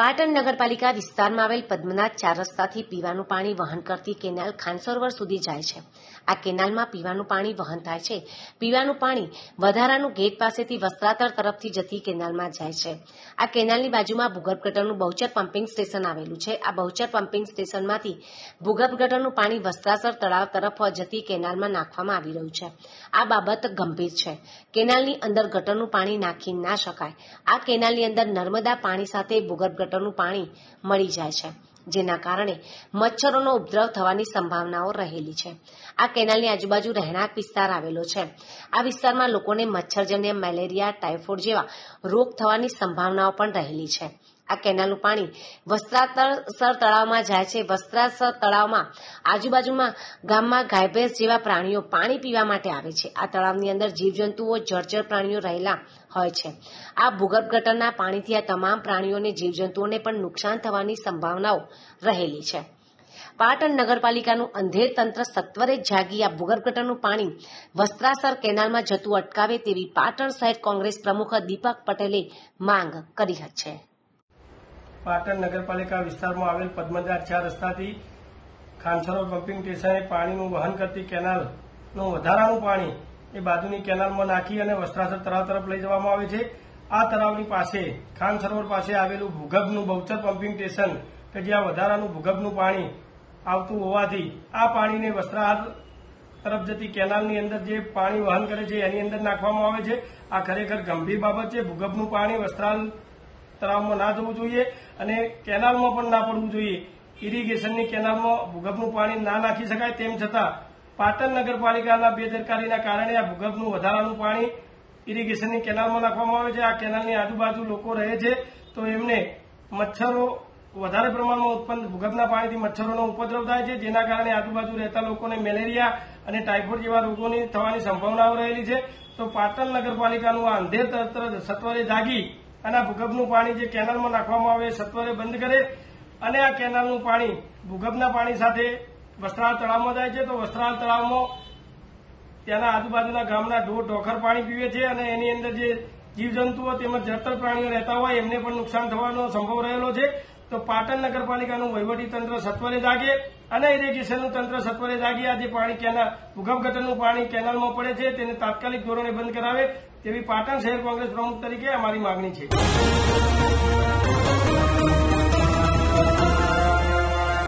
પાટણ નગરપાલિકા વિસ્તારમાં આવેલ પદ્મનાથ ચાર રસ્તાથી પીવાનું પાણી વહન કરતી કેનાલ ખાનસરોવર સુધી જાય છે. આ કેનાલમાં પીવાનું પાણી વહન થાય છે. પીવાનું પાણી વધારાનું ગેટ પાસેથી વસ્ત્રાતર તરફથી જતી કેનાલમાં જાય છે. આ કેનાલની બાજુમાં ભૂગર્ભ ગટરનું બહુચર પમ્પિંગ સ્ટેશન આવેલું છે. આ બહુચર પમ્પિંગ સ્ટેશનમાંથી ભૂગર્ભ ગટરનું પાણી વસ્ત્રાસર તળાવ તરફ જતી કેનાલમાં નાખવામાં આવી રહ્યું છે. આ બાબત ગંભીર છે. કેનાલની અંદર ગટરનું પાણી નાખી ના શકાય. આ કેનાલની અંદર નર્મદા પાણી સાથે ભૂગર્ભ ગટરનું પાણી મળી જાય છે, જેના કારણે મચ્છરોનો ઉપદ્રવ થવાની સંભાવનાઓ રહેલી છે. આ કેનાલની આજુબાજુ રહેણાંક વિસ્તાર આવેલો છે. આ વિસ્તારમાં લોકોને મચ્છરજન્ય મેલેરિયા, ટાઇફોઇડ જેવા રોગ થવાની સંભાવનાઓ પણ રહેલી છે. આ કેનાલનું પાણી વસ્ત્રાસર તળાવમાં જાય છે. વસ્ત્રાસર તળાવમાં આજુબાજુમાં ગામમાં ગાય ભેંસ જેવા પ્રાણીઓ પાણી પીવા માટે આવે છે. આ તળાવની અંદર જીવજંતુઓ, જળચર પ્રાણીઓ રહેલા હોય છે. આ ભૂગર્ભ ગટરના પાણીથી આ તમામ પ્રાણીઓને જીવજંતુઓને પણ નુકસાન થવાની સંભાવનાઓ રહેલી છે. પાટણ નગરપાલિકાનું અંધેર તંત્ર સત્વરે જાગી આ ભૂગર્ભ ગટરનું પાણી વસ્ત્રાસર કેનાલમાં જતું અટકાવે તેવી પાટણ શહેર કોંગ્રેસ પ્રમુખ દીપક પટેલે માંગ કરી છે. પાટણ નગરપાલિકા વિસ્તારમાં આવેલ પદ્મજાત ચાર રસ્તાથી ખાનસરો પમ્પિંગ સ્ટેશને પાણીનું વહન કરતી કેનાલનું વધારાનું પાણી એ બાજુની કેનાલમાં નાખી અને વસ્ત્રાસર તળાવ તરફ લઈ જવામાં આવે છે. આ તળાવની પાસે ખાન સરોવર પાસે આવેલું ભૂગર્ભનું બહુચર પમ્પિંગ સ્ટેશન કે જ્યાં વધારાનું ભૂગર્ભનું પાણી આવતું હોવાથી આ પાણીને વસ્ત્રાહાર તરફ જતી કેનાલની અંદર જે પાણી વહન કરે છે એની અંદર નાખવામાં આવે છે. આ ખરેખર ગંભીર બાબત છે. ભૂગર્ભનું પાણી વસ્ત્રાલ તળાવમાં ના જવું જોઈએ અને કેનાલમાં પણ ના પડવું જોઈએ. ઇરિગેશનની કેનાલમાં ભૂગર્ભનું પાણી ના નાખી શકાય તેમ છતાં પાટણ નગરપાલિકાના બેદરકારીના કારણે આ ભૂગર્ભનું વધારાનું પાણી ઇરિગેશનની કેનાલમાં નાખવામાં આવે છે. આ કેનાલની આજુબાજુ લોકો રહે છે. તો એમને મચ્છરો વધારે પ્રમાણમાં ઉત્પન્ન, ભૂગર્ભના પાણીથી મચ્છરોનો ઉપદ્રવ થાય છે. જેના કારણે આજુબાજુ રહેતા લોકોને મેલેરિયા અને ટાઇફોઇડ જેવા રોગોની થવાની સંભાવનાઓ રહેલી છે. તો પાટણ નગરપાલિકાનું આ અંધેર તંત્ર સત્વરે જાગી અને આ ભૂગર્ભનું પાણી જે કેનાલમાં નાખવામાં આવે સત્વરે બંધ કરે અને આ કેનાલનું પાણી ભૂગર્ભના પાણી સાથે વસ્ત્રાલ તળાવમાં જાય છે, તો વસ્ત્રાલ તળાવમાં ત્યાંના આજુબાજુના ગામના ઢોર ઢોખર પાણી પીવે છે અને એની અંદર જે જીવજંતુઓ તેમજ જળતર પ્રાણીઓ રહેતા હોય એમને પણ નુકસાન થવાનો સંભવ રહેલો છે. તો પાટણ નગરપાલિકાનું વહીવટી તંત્ર સત્વરે જાગે અને ઇરિગેશનનું તંત્ર સત્વરે જાગી. આજે પાણી કેનાલ, ભૂગર્ભ પાણી કેનાલમાં પડે છે. તેને તાત્કાલિક ધોરણે બંધ કરાવે તેવી પાટણ શહેર કોંગ્રેસ પ્રમુખ તરીકે અમારી માગણી છે.